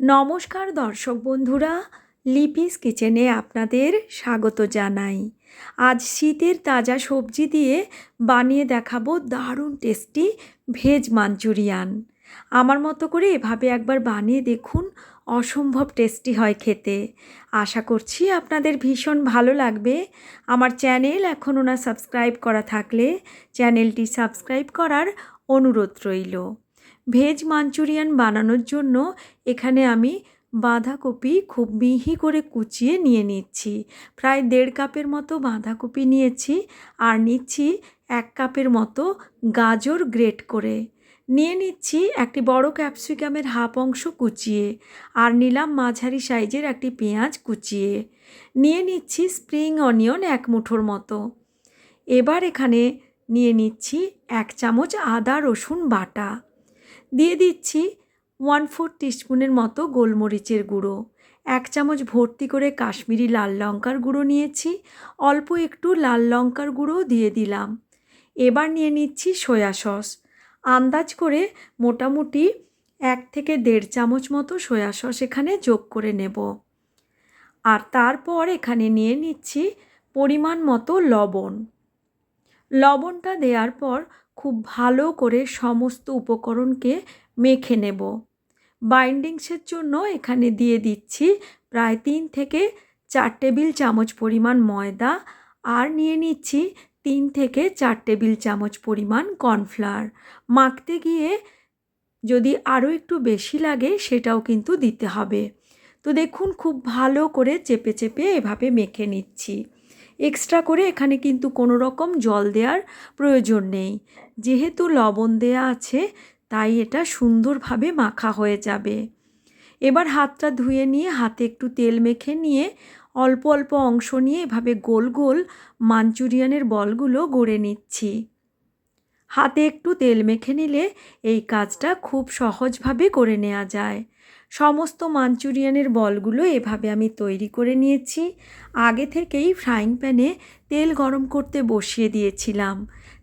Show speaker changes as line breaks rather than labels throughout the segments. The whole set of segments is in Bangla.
নমস্কার দর্শক বন্ধুরা, লিপিস কিচেনে আপনাদের স্বাগত জানাই। আজ শীতের তাজা সবজি দিয়ে বানিয়ে দেখাবো দারুণ টেস্টি ভেজ মাঞ্চুরিয়ান। আমার মতো করে এভাবে একবার বানিয়ে দেখুন, অসম্ভব টেস্টি হয় খেতে। আশা করছি আপনাদের ভীষণ ভালো লাগবে। আমার চ্যানেল এখনও না সাবস্ক্রাইব করা থাকলে চ্যানেলটি সাবস্ক্রাইব করার অনুরোধ রইল। ভেজ মাঞ্চুরিয়ান বানানোর জন্য এখানে আমি বাঁধাকপি খুব মিহি করে কুচিয়ে নিয়ে নিচ্ছি। প্রায় দেড় কাপের মতো বাঁধাকপি নিয়েছি আর নিচ্ছি এক কাপের মতো গাজর গ্রেট করে। নিয়ে নিচ্ছি একটি বড় ক্যাপসিকামের হাফ অংশ কুচিয়ে আর নিলাম মাঝারি সাইজের একটি পেঁয়াজ কুচিয়ে। নিয়ে নিচ্ছি স্প্রিং অনিয়ন এক মুঠোর মতো। এবার এখানে নিয়ে নিচ্ছি এক চামচ আদা রসুন বাটা। দিয়ে দিচ্ছি ওয়ান ফোর টিস্পুনের মতো গোলমরিচের গুঁড়ো। এক চামচ ভর্তি করে কাশ্মীরি লাল লঙ্কার গুঁড়ো নিয়েছি, অল্প একটু লাল লঙ্কার গুঁড়োও দিয়ে দিলাম। এবার নিয়ে নিচ্ছি সয়া সস। আন্দাজ করে মোটামুটি এক থেকে দেড় চামচ মতো সয়া সস এখানে যোগ করে নেব। আর তারপর এখানে নিয়ে নিচ্ছি পরিমাণ মতো লবণ। লবণটা দেওয়ার পর খুব ভালো করে সমস্ত উপকরণকে মেখে নেব। বাইন্ডিংসের জন্য এখানে দিয়ে দিচ্ছি প্রায় তিন থেকে চার টেবিল চামচ পরিমাণ ময়দা আর নিয়ে নিচ্ছি তিন থেকে চার টেবিল চামচ পরিমাণ কর্নফ্লাওয়ার। মাখতে গিয়ে যদি আরও একটু বেশি লাগে সেটাও কিন্তু দিতে হবে। তো দেখুন, খুব ভালো করে চেপে চেপে এভাবে মেখে নিচ্ছি। এক্সট্রা করে এখানে কিন্তু কোনো রকম জল দেওয়ার প্রয়োজন নেই। যেহেতু লবণ দেয়া আছে, তাই এটা সুন্দরভাবে মাখা হয়ে যাবে। এবার হাতটা ধুয়ে নিয়ে হাতে একটু তেল মেখে নিয়ে অল্প অল্প অংশ নিয়ে এভাবে গোল গোল মাঞ্চুরিয়ানের বলগুলো গড়ে নিচ্ছি। হাতে একটু তেল মেখে নিলে এই কাজটা খুব সহজভাবে করে নেওয়া যায়। সমস্ত মাঞ্চুরিয়ানের বলগুলো এভাবে আমি তৈরি করে নিয়েছি। আগে থেকেই ফ্রাইং প্যানে তেল গরম করতে বসিয়ে দিয়েছিলাম।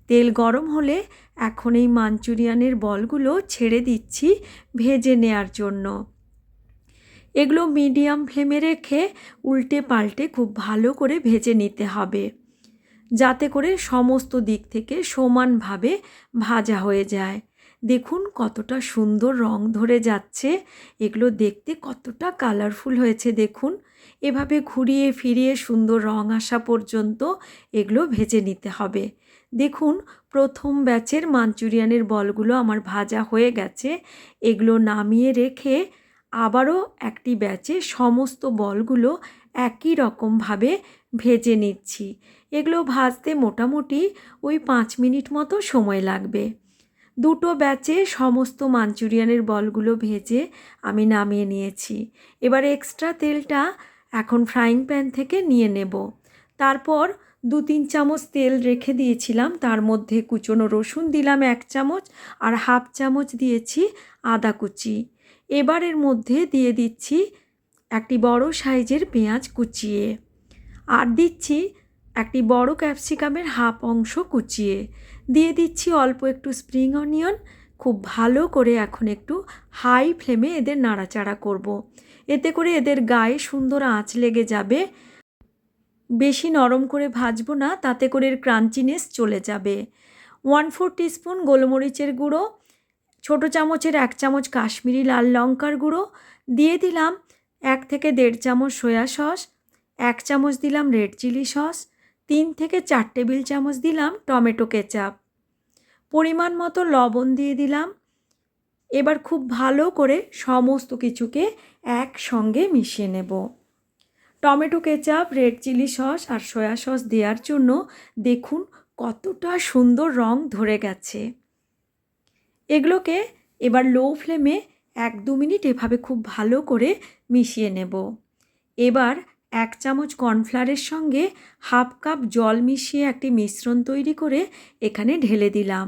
তেল গরম হলে এখন এই মাঞ্চুরিয়ানের বলগুলো ছেড়ে দিচ্ছি ভেজে নেয়ার জন্য। এগুলো মিডিয়াম ফ্লেমে রেখে উল্টে পাল্টে খুব ভালো করে ভেজে নিতে হবে। যাতে করে সমস্ত দিক থেকে সমানভাবে ভাজা হয়ে যায়। দেখুন কতটা সুন্দর রং ধরে যাচ্ছে। এগুলো দেখতে কতটা কালারফুল হয়েছে, দেখুন। এভাবে ঘুরিয়ে ফিরিয়ে সুন্দর রং আসা পর্যন্ত এগুলো ভেজে নিতে হবে। দেখুন প্রথম ব্যাচের মাঞ্চুরিয়ানের বলগুলো আমার ভাজা হয়ে গেছে। এগুলো নামিয়ে রেখে আবারও একটি ব্যাচে সমস্ত বলগুলো একই রকমভাবে ভেজে নিচ্ছি। এগুলো ভাজতে মোটামুটি ওই পাঁচ মিনিট মতো সময় লাগবে। দুটো ব্যাচে সমস্ত মাঞ্চুরিয়ানের বলগুলো ভেজে আমি নামিয়ে নিয়েছি। এবার এক্সট্রা তেলটা এখন ফ্রাইং প্যান থেকে নিয়ে নেব। তারপর দু তিন চামচ তেল রেখে দিয়েছিলাম, তার মধ্যে কুচনো রসুন দিলাম এক চামচ আর হাফ চামচ দিয়েছি আদা কুচি। এবারের মধ্যে দিয়ে দিচ্ছি একটি বড় সাইজের পেঁয়াজ কুচিয়ে। আর দিচ্ছি একটি বড় ক্যাপসিকামের হাফ অংশ কুচিয়ে। দিয়ে দিচ্ছি অল্প একটু স্প্রিং অনিয়ন। খুব ভালো করে এখন একটু হাই ফ্লেমে এদের নাড়াচাড়া করব। এতে করে এদের গায়ে সুন্দর আঁচ লেগে যাবে। বেশি নরম করে ভাজবো না, তাতে করে এর ক্রাঞ্চিনেস চলে যাবে। ওয়ান ফোর টিস্পুন গোলমরিচের গুঁড়ো, ছোটো চামচের এক চামচ কাশ্মীরি লাল লঙ্কার গুঁড়ো, দিয়ে দিলাম এক থেকে দেড় চামচ সয়া সস, এক চামচ দিলাম রেড চিলি সস তিন থেকে চার টেবিল চামচ দিলাম টমেটো কেচাপ। পরিমাণ মতো লবণ দিয়ে দিলাম। এবার খুব ভালো করে সমস্ত কিছুকে একসঙ্গে মিশিয়ে নেব। Tomato ketchup, red chilli sauce আর সয়া সস দেওয়ার জন্য দেখুন কতটা সুন্দর রং ধরে গেছে। এগুলোকে এবার লো ফ্লেমে এক দু মিনিট এভাবে খুব ভালো করে মিশিয়ে নেব। এবার এক চামচ কর্নফ্লাওয়ারের সঙ্গে হাফ কাপ জল মিশিয়ে একটি মিশ্রণ তৈরি করে এখানে ঢেলে দিলাম।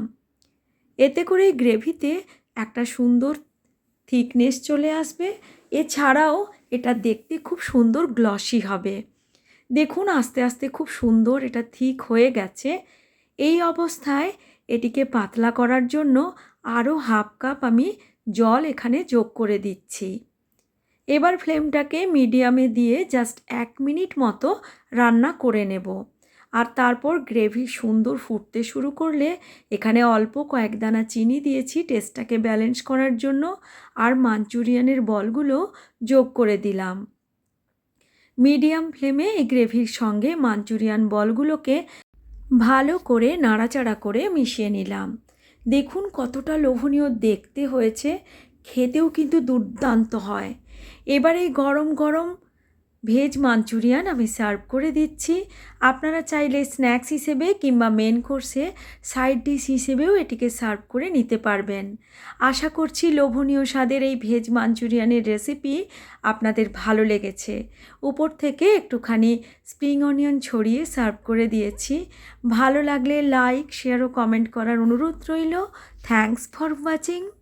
এতে করে গ্রেভিতে একটা সুন্দর থিকনেস চলে আসবে। এছাড়াও এটা দেখতে খুব সুন্দর গ্লসি হবে। দেখুন, আস্তে আস্তে খুব সুন্দর এটা থিক হয়ে গেছে। এই অবস্থায় এটিকে পাতলা করার জন্য আরও হাফ কাপ আমি জল এখানে যোগ করে দিচ্ছি। এবার ফ্লেমটাকে মিডিয়ামে দিয়ে জাস্ট এক মিনিট মতো রান্না করে নেব। আর তারপর গ্রেভি সুন্দর ফুটতে শুরু করলে এখানে অল্প কয়েক দানা চিনি দিয়েছি টেস্টটাকে ব্যালেন্স করার জন্য আর মাঞ্চুরিয়ানের বলগুলো যোগ করে দিলাম। মিডিয়াম ফ্লেমে এই গ্রেভির সঙ্গে মাঞ্চুরিয়ান বলগুলোকে ভালো করে নাড়াচাড়া করে মিশিয়ে নিলাম। দেখুন কতটা লোভনীয় দেখতে হয়েছে। খেতেও কিন্তু দুর্দান্ত হয়। এবার গরম গরম ভেজ মাঞ্চুরিয়ান আমি সার্ভ করে দিচ্ছি। আপনারা চাইলে স্ন্যাক্স হিসেবে কিংবা মেন কোর্সে সাইড ডিশ হিসেবেও এটিকে সার্ভ করে নিতে পারবেন। আশা করছি লোভনীয় স্বাদের এই ভেজ মাঞ্চুরিয়ানের রেসিপি আপনাদের ভালো লেগেছে। উপর থেকে একটুখানি স্প্রিং অনিয়ন ছড়িয়ে সার্ভ করে দিয়েছি। ভালো লাগলে লাইক, শেয়ার ও কমেন্ট করার অনুরোধ রইল। Thanks for watching.